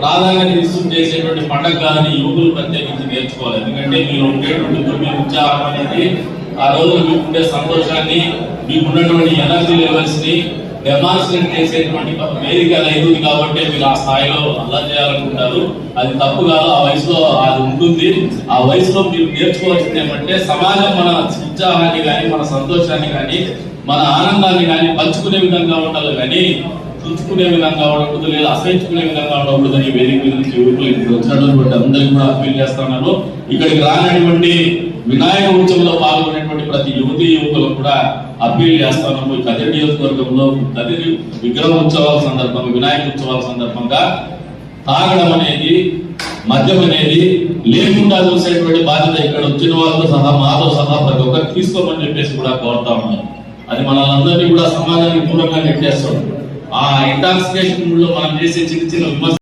ప్రాధాన్యత ఇస్తూ చేసేటువంటి పండగ కాదని యువకులు ప్రత్యేకించి నేర్చుకోవాలి. ఎందుకంటే మీరు ఉండేటువంటి మీ ఉత్సాహం అనేది ఆ రోజు మీకు ఉండే సంతోషాన్ని మీకున్నటువంటి ఎనర్జీ లెవెల్స్ని డెమాన్స్ట్రేట్ చేసేటువంటి వేదిక అనేది కాబట్టి మీరు ఆ స్థాయిలో అలా చేయాలనుకుంటారు. అది తప్పు కాదు ఆ వయసులో అది ఉంటుంది. ఆ వయసులో మీరు నేర్చుకోవాల్సింది ఏమంటే సమాజం మన ఉత్సాహాన్ని కానీ మన సంతోషాన్ని కానీ మన ఆనందాన్ని కానీ పంచుకునే విధంగా ఉండాలి. కానీ తుంచుకునే విధంగా ఉండకూడదు లేదా అసహించుకునే విధంగా ఉండకూడదు అని వేదిక మీద నుంచి యువకులు ఇక్కడ వచ్చినటువంటి అందరికీ కూడా అప్పీల్ చేస్తున్నాను ఇక్కడికి రానటువంటి వినాయక ఉత్సవంలో పాల్గొనేటువంటి ప్రతి యువతి యువకులకు కూడా అప్పీల్ చేస్తున్నాము ఈ కదిరి నియోజకవర్గంలో కదిరి విగ్రహ ఉత్సవాల సందర్భంగా వినాయక ఉత్సవాల సందర్భంగా తాగడం అనేది మద్యం అనేది లేకుండా చూసేటువంటి బాధ్యత ఇక్కడ వచ్చిన వాళ్ళతో సహా మాతో సహా ప్రతి ఒక్కరు తీసుకోమని చెప్పేసి కూడా కోరుతా ఉన్నాం అది మనల్ని కూడా సమాజానికి దూరంగా నెట్టేస్తాం ఆ ఇంటాక్సికేషన్లో మనం చేసే చిన్న చిన్న విమర్శ